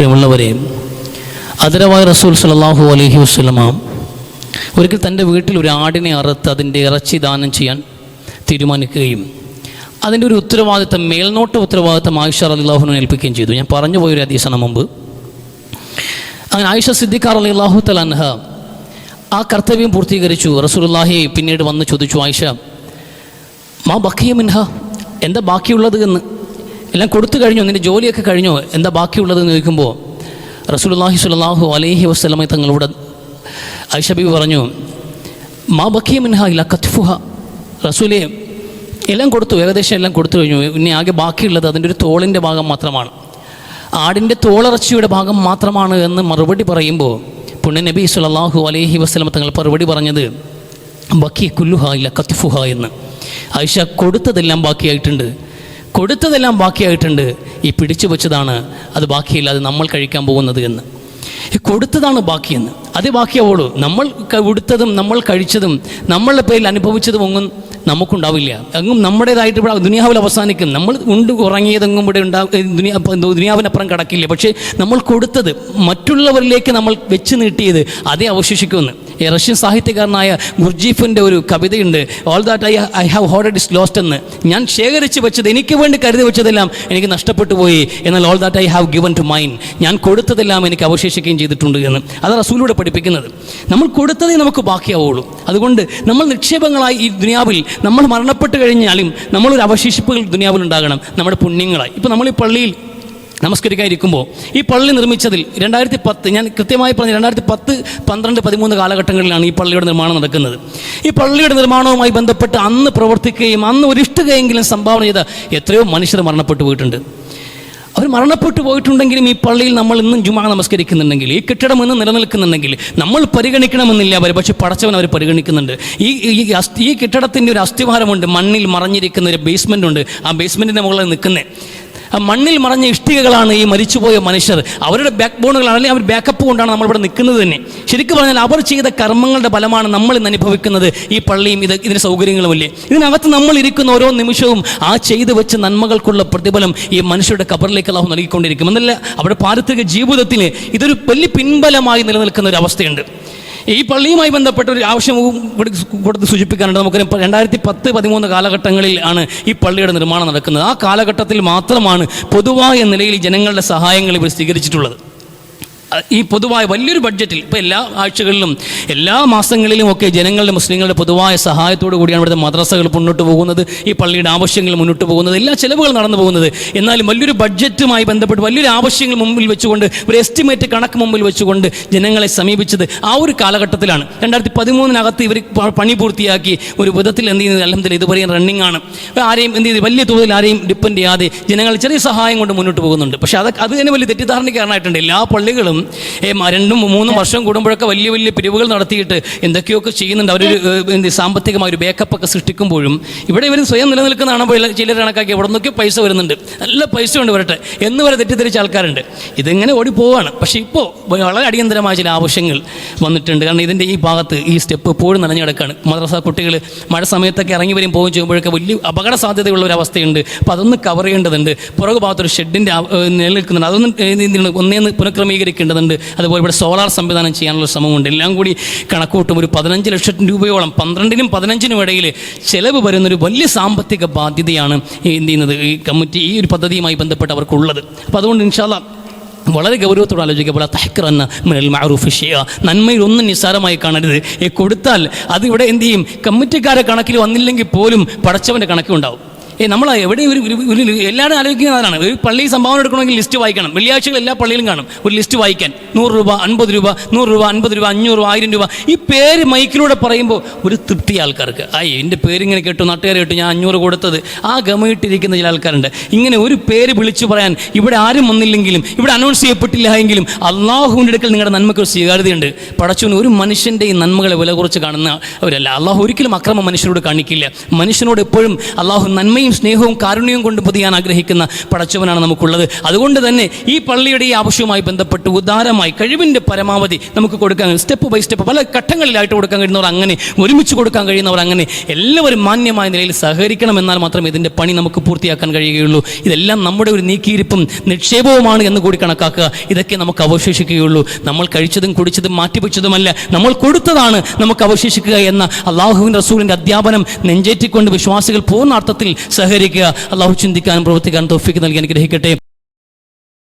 പ്രിയമുള്ളവരെ അതിരവായ റസൂൽ സലാഹു അലഹി വസ്ലമ ഒരിക്കൽ തന്റെ വീട്ടിൽ ഒരു ആടിനെ അറുത്ത് അതിന്റെ ഇറച്ചി ദാനം ചെയ്യാൻ തീരുമാനിക്കുകയും അതിന്റെ ഒരു ഉത്തരവാദിത്തം മേൽനോട്ട ഉത്തരവാദിത്തം ആയിഷ അലിള്ളാഹുവിനെ ഏൽപ്പിക്കുകയും ചെയ്തു. ഞാൻ പറഞ്ഞു പോയൊരു അതീസണം മുമ്പ്. അങ്ങനെ ആയിഷ സിദ്ദിഖാർ അലി അള്ളാഹു തലൻഹ ആ കർത്തവ്യം പൂർത്തീകരിച്ചു. റസൂലുള്ളാഹി പിന്നീട് വന്ന് ചോദിച്ചു ആയിഷ മാ ബക്കിയ മിൻഹ? എന്താ ബാക്കിയുള്ളത്? എന്ന് എല്ലാം കൊടുത്തു കഴിഞ്ഞോ? നിന്റെ ജോലിയൊക്കെ കഴിഞ്ഞോ? എന്താ ബാക്കിയുള്ളത് എന്ന് ചോദിക്കുമ്പോൾ റസൂലുള്ളാഹി സ്വല്ലല്ലാഹു അലൈഹി വസ്ലമ തങ്ങളോട് ഐഷബി പറഞ്ഞു മാ ബക്കിയ മിൻഹ ഇല്ല കത്ഫുഹ. റസൂലെ എല്ലാം കൊടുത്തു ഏകദേശം എല്ലാം കൊടുത്തു കഴിഞ്ഞു. ഇനി ആകെ ബാക്കിയുള്ളത് അതിന്റെ ഒരു തോളിന്റെ ഭാഗം മാത്രമാണ്. ആടിന്റെ തോളിറച്ചിയുടെ ഭാഗം മാത്രമാണ് എന്ന് മറുപടി പറയുമ്പോൾ പുണ്യ നബി സുലല്ലാഹു അലൈഹി വസ്ലമ തങ്ങൾ മറുപടി പറഞ്ഞത് ബക്കി കുല്ലുഹ ഇല്ല കത്ഫുഹ എന്ന്. ആയിഷ കൊടുത്തതെല്ലാം ബാക്കിയായിട്ടുണ്ട്. കൊടുത്തതെല്ലാം ബാക്കിയായിട്ടുണ്ട്. ഈ പിടിച്ചു വെച്ചതാണ്. അത് ബാക്കിയില്ല അത് നമ്മൾ കഴിക്കാൻ പോകുന്നത് എന്ന്. കൊടുത്തതാണ് ബാക്കിയെന്ന് അത് ബാക്കിയാവുള്ളൂ. നമ്മൾ കൊടുത്തതും നമ്മൾ കഴിച്ചതും നമ്മളുടെ പേരിൽ അനുഭവിച്ചതും ഒന്നും നമുക്കുണ്ടാവില്ല. അങ്ങും നമ്മുടേതായിട്ട് ഇവിടെ ദുനിയാവിൽ അവസാനിക്കും. നമ്മൾ ഉണ്ട് ഉറങ്ങിയതെങ്ങും ഇവിടെ ഉണ്ടാവും ദുനിയാ ദുനിയാവിനപ്പുറം കടക്കില്ല? പക്ഷേ നമ്മൾ കൊടുത്തത് മറ്റുള്ളവരിലേക്ക് നമ്മൾ വെച്ച് നീട്ടിയത് അതേ അവശേഷിക്കുമെന്ന്. റഷ്യൻ സാഹിത്യകാരനായ ഗുർജീഫിന്റെ ഒരു കവിതയുണ്ട് all that I I have hoard is lost എന്ന്. ഞാൻ ശേഖരിച്ച് വെച്ചത് എനിക്ക് വേണ്ടി കരുതി വെച്ചതെല്ലാം എനിക്ക് നഷ്ടപ്പെട്ടു പോയി. എന്നാൽ all that I have given to mine ഞാൻ കൊടുത്തതെല്ലാം എനിക്ക് അവശേഷിക്കുകയും ചെയ്തിട്ടുണ്ട് എന്ന്. അത് റസൂലൂടെ പഠിപ്പിക്കുന്നത്. നമ്മൾ കൊടുത്തതേ നമുക്ക് ബാക്കിയാവുള്ളൂ. അതുകൊണ്ട് നമ്മൾ നിക്ഷേപങ്ങളായി ഈ ദുനിയാവിൽ നമ്മൾ മരണപ്പെട്ട് കഴിഞ്ഞാലും നമ്മളൊരു അവശേഷിപ്പുകൾ ദുനിയാവിൽ ഉണ്ടാകണം നമ്മുടെ പുണ്യങ്ങളായി. ഇപ്പോൾ നമ്മൾ ഈ പള്ളിയിൽ നമസ്കരിക്കാതിരിക്കുമ്പോൾ ഈ പള്ളി നിർമ്മിച്ചതിൽ രണ്ടായിരത്തി പത്ത് ഞാൻ കൃത്യമായി പറഞ്ഞ രണ്ടായിരത്തി പത്ത് പന്ത്രണ്ട് പതിമൂന്ന് കാലഘട്ടങ്ങളിലാണ് ഈ പള്ളിയുടെ നിർമ്മാണം നടക്കുന്നത്. ഈ പള്ളിയുടെ നിർമ്മാണവുമായി ബന്ധപ്പെട്ട് അന്ന് പ്രവർത്തിക്കുകയും അന്ന് ഒരു ഇഷ്ടുകയെങ്കിലും സംഭാവന ചെയ്ത എത്രയോ മനുഷ്യർ മരണപ്പെട്ടു പോയിട്ടുണ്ട്. അവർ മരണപ്പെട്ടു പോയിട്ടുണ്ടെങ്കിലും ഈ പള്ളിയിൽ നമ്മൾ ഇന്നും ജുമാ നമസ്കരിക്കുന്നുണ്ടെങ്കിൽ ഈ കെട്ടിടം ഇന്ന് നിലനിൽക്കുന്നുണ്ടെങ്കിൽ നമ്മൾ പരിഗണിക്കണമെന്നില്ല അവർ പക്ഷെ പടച്ചവൻ അവർ പരിഗണിക്കുന്നുണ്ട്. ഈ ഈ കെട്ടിടത്തിന്റെ ഒരു അസ്ഥിവാരമുണ്ട് മണ്ണിൽ മറഞ്ഞിരിക്കുന്ന ഒരു ബേസ്മെന്റ് ഉണ്ട്. ആ ബേസ്മെന്റിന്റെ മുകളിൽ നിൽക്കുന്നത് മണ്ണിൽ മറഞ്ഞ ഇഷ്ടികകളാണ് ഈ മരിച്ചുപോയ മനുഷ്യർ. അവരുടെ ബാക്ക് ബോണുകളാണ് അല്ലെങ്കിൽ അവർ ബാക്കപ്പ് കൊണ്ടാണ് നമ്മളിവിടെ നിൽക്കുന്നത് തന്നെ. ശരിക്കും പറഞ്ഞാൽ അവർ ചെയ്ത കർമ്മങ്ങളുടെ ഫലമാണ് നമ്മൾ ഇന്ന് അനുഭവിക്കുന്നത്. ഈ പള്ളിയും ഇത് ഇതിന് സൗകര്യങ്ങളുമില്ലേ ഇതിനകത്ത് നമ്മൾ ഇരിക്കുന്ന ഓരോ നിമിഷവും ആ ചെയ്തു വെച്ച നന്മകൾക്കുള്ള പ്രതിഫലം ഈ മനുഷ്യരുടെ കബറിലേക്ക് അള്ളാഹു നൽകിക്കൊണ്ടിരിക്കും. എന്നല്ല അവിടെ പാരിത്രിക ജീവിതത്തിൽ ഇതൊരു വലിയ പിൻബലമായി നിലനിൽക്കുന്ന ഒരു അവസ്ഥയുണ്ട്. ഈ പള്ളിയുമായി ബന്ധപ്പെട്ട ഒരു ആവശ്യം കൂടി കൊടുത്ത് സൂചിപ്പിക്കാനുണ്ട്. നമുക്ക് രണ്ടായിരത്തി പത്ത് പതിമൂന്ന് കാലഘട്ടങ്ങളിൽ ആണ് ഈ പള്ളിയുടെ നിർമ്മാണം നടക്കുന്നത്. ആ കാലഘട്ടത്തിൽ മാത്രമാണ് പൊതുവായ നിലയിൽ ജനങ്ങളുടെ സഹായങ്ങൾ ഇവർ സ്വീകരിച്ചിട്ടുള്ളത്. ഈ പൊതുവായ വലിയൊരു ബഡ്ജറ്റിൽ ഇപ്പോൾ എല്ലാ ആഴ്ചകളിലും എല്ലാ മാസങ്ങളിലും ഒക്കെ ജനങ്ങളുടെ മുസ്ലിങ്ങളുടെ പൊതുവായ സഹായത്തോടു കൂടിയാണ് ഇവിടുത്തെ മദ്രസകൾ മുന്നോട്ട് പോകുന്നത് ഈ പള്ളിയുടെ ആവശ്യങ്ങൾ മുന്നോട്ട് പോകുന്നത് എല്ലാ ചിലവുകൾ നടന്നു പോകുന്നത്. എന്നാലും വലിയൊരു ബഡ്ജറ്റുമായി ബന്ധപ്പെട്ട് വലിയൊരു ആവശ്യങ്ങൾ മുമ്പിൽ വെച്ചുകൊണ്ട് ഒരു എസ്റ്റിമേറ്റ് കണക്ക് മുമ്പിൽ വെച്ചുകൊണ്ട് ജനങ്ങളെ സമീപിച്ചത് ആ ഒരു കാലഘട്ടത്തിലാണ്. രണ്ടായിരത്തി പതിമൂന്നിനകത്ത് ഇവർ പണി പൂർത്തിയാക്കി ഒരു വിധത്തിൽ എന്ത് ചെയ്യുന്നത്? ഇത് ഇതുവരെ റണ്ണിംഗ് ആണ്. ആരെയും എന്ത് ചെയ്ത്? വലിയ തോതിൽ ആരെയും ഡിപ്പെൻഡ് ചെയ്യാതെ ജനങ്ങൾ ചെറിയ സഹായം കൊണ്ട് മുന്നോട്ട് പോകുന്നുണ്ട്. പക്ഷേ അത് അത് തന്നെ വലിയ തെറ്റിദ്ധാരണ കാരണമായിട്ടുണ്ട്. എല്ലാ പള്ളികളും മ- രണ്ടും മൂന്നും വർഷം കൂടുമ്പോഴൊക്കെ വലിയ വലിയ പിരിവുകൾ നടത്തിയിട്ട് എന്തൊക്കെയൊക്കെ ചെയ്യുന്നുണ്ട്. അവരൊരു സാമ്പത്തികമായ ഒരു ബേക്കപ്പ് ഒക്കെ സൃഷ്ടിക്കുമ്പോഴും ഇവിടെ ഇവർ സ്വയം നിലനിൽക്കുന്ന ചിലർ കണക്കാക്കി. എവിടെ നിന്നൊക്കെ പൈസ വരുന്നുണ്ട്. നല്ല പൈസ ഉണ്ട് വരട്ടെ എന്ന് വരെ തെറ്റിദ്ധരിച്ച ആൾക്കാരുണ്ട്. ഇതിങ്ങനെ ഓടി പോവാണ്. പക്ഷേ ഇപ്പോൾ വളരെ അടിയന്തരമായ ചില ആവശ്യങ്ങൾ വന്നിട്ടുണ്ട്. കാരണം ഇതിന്റെ ഈ ഭാഗത്ത് ഈ സ്റ്റെപ്പ് എപ്പോഴും നനഞ്ഞു കിടക്കുകയാണ് മദ്രസ കുട്ടികൾ മഴ സമയത്തൊക്കെ ഇറങ്ങി വരും പോകും ചെയ്യുമ്പോഴൊക്കെ വലിയ അപകട സാധ്യതയുള്ള ഒരു അവസ്ഥയുണ്ട്. അപ്പോൾ അതൊന്ന് കവർ ചെയ്യേണ്ടതുണ്ട്. പുറകു ഭാഗത്തൊരു ഷെഡിന്റെ നിലനിൽക്കുന്നുണ്ട്. അതൊന്നും ഒന്നേന്ന് ഇതിന് പുനഃക്രമീകരിക്കേണ്ടതുണ്ട് അതുപോലെ ഇവിടെ സോളാർ സംവിധാനം ചെയ്യാനുള്ള ശ്രമമുണ്ട്. എല്ലാം കൂടി കണക്കൂട്ടും ഒരു പതിനഞ്ച് ലക്ഷം രൂപയോളം പന്ത്രണ്ടിനും പതിനഞ്ചിനും ഇടയിൽ ചെലവ് വരുന്നൊരു വലിയ സാമ്പത്തിക ബാധ്യതയാണ് എന്ത് ചെയ്യുന്നത്? ഈ കമ്മിറ്റി ഈ ഒരു പദ്ധതിയുമായി ബന്ധപ്പെട്ട് അവർക്കുള്ളത് അപ്പോൾ അതുകൊണ്ട് ഇൻഷാല്ല വളരെ ഗൗരവത്തോടെ ആലോചിക്കുക. തഹക്കറന്ന മിനൽ മാറൂഫ് ഷിയ. നന്മയിൽ ഒന്നും നിസ്സാരമായി കാണരുത്. കൊടുത്താൽ അത് ഇവിടെ എന്ത് ചെയ്യും? കമ്മിറ്റിക്കാരെ കണക്കിൽ വന്നില്ലെങ്കിൽ പോലും പടച്ചവന്റെ കണക്കുണ്ടാവും. നമ്മൾ എവിടെ ഒരു എല്ലാവരും ആലോചിക്കുന്നത് അതാണ്. ഒരു പള്ളി സംഭാവന എടുക്കണമെങ്കിൽ ലിസ്റ്റ് വായിക്കണം. വെള്ളിയാഴ്ചകൾ എല്ലാ പള്ളിയിലും കാണും. ഒരു ലിസ്റ്റ് വായിക്കാൻ. നൂറ് രൂപ അൻപത് രൂപ നൂറ് രൂപ അൻപത് രൂപ അഞ്ഞൂറ് രൂപ ആയിരം രൂപ. ഈ പേര് മൈക്കിലൂടെ പറയുമ്പോൾ ഒരു തൃപ്തി ആൾക്കാർക്ക്. ആ എന്റെ പേരിങ്ങനെ കേട്ടു നാട്ടുകാർ കേട്ടു ഞാൻ അഞ്ഞൂറ് കൊടുത്തത്. ആ ഗമയിട്ടിരിക്കുന്ന ചില ആൾക്കാരുണ്ട്. ഇങ്ങനെ ഒരു പേര് വിളിച്ചു പറയാൻ ഇവിടെ ആരും വന്നില്ലെങ്കിലും ഇവിടെ അനൗൺസ് ചെയ്യപ്പെട്ടില്ല എങ്കിലും അള്ളാഹുവിന്റെ അടുക്കൽ നിങ്ങളുടെ നന്മയ്ക്ക് ഒരു സ്വീകാര്യതയുണ്ട്. പടച്ചുവിന് ഒരു മനുഷ്യന്റെ ഈ നന്മകളെ വില കുറച്ച് കാണുന്ന അവരല്ല. അള്ളാഹു ഒരിക്കലും അക്രമം മനുഷ്യരോട് കാണിക്കില്ല. മനുഷ്യനോട് എപ്പോഴും അള്ളാഹു നന്മയും കരുണയും സ്നേഹവും കാരുണ്യവും കൊണ്ട് പൊതിയാൻ ആഗ്രഹിക്കുന്ന പടച്ചവനാണ് നമുക്കുള്ളത്. അതുകൊണ്ട് തന്നെ ഈ പള്ളിയുടെ ഈ ആവശ്യവുമായി ബന്ധപ്പെട്ട് ഉദാരമായി കഴിവിന്റെ പരമാവധി നമുക്ക് കൊടുക്കാൻ സ്റ്റെപ്പ് ബൈ സ്റ്റെപ്പ് പല ഘട്ടങ്ങളിലായിട്ട് കൊടുക്കാൻ കഴിയുന്നവർ അങ്ങനെ ഒരുമിച്ച് കൊടുക്കാൻ കഴിയുന്നവർ അങ്ങനെ എല്ലാവരും മാന്യമായ നിലയിൽ സഹകരിക്കണം എന്നാൽ മാത്രമേ ഇതിന്റെ പണി നമുക്ക് പൂർത്തിയാക്കാൻ കഴിയുകയുള്ളൂ. ഇതെല്ലാം നമ്മുടെ ഒരു നീക്കിയിരിപ്പും നിക്ഷേപവുമാണ് എന്ന് കൂടി കണക്കാക്കുക. ഇതൊക്കെ നമുക്ക് അവശേഷിക്കുകയുള്ളൂ. നമ്മൾ കഴിച്ചതും കുടിച്ചതും മാറ്റിവെച്ചതുമല്ല നമ്മൾ കൊടുത്തതാണ് നമുക്ക് അവശേഷിക്കുക എന്ന അള്ളാഹുവിൻ റസൂലിന്റെ അധ്യാപനം നെഞ്ചേറ്റിക്കൊണ്ട് വിശ്വാസികൾ പൂർണാർത്ഥത്തിൽ സഹകരിക്കുക. അള്ളാഹു ചിന്തിക്കാനും പ്രവർത്തിക്കാനും തോഫിക്ക് നൽകി അനുഗ്രഹിക്കട്ടെ.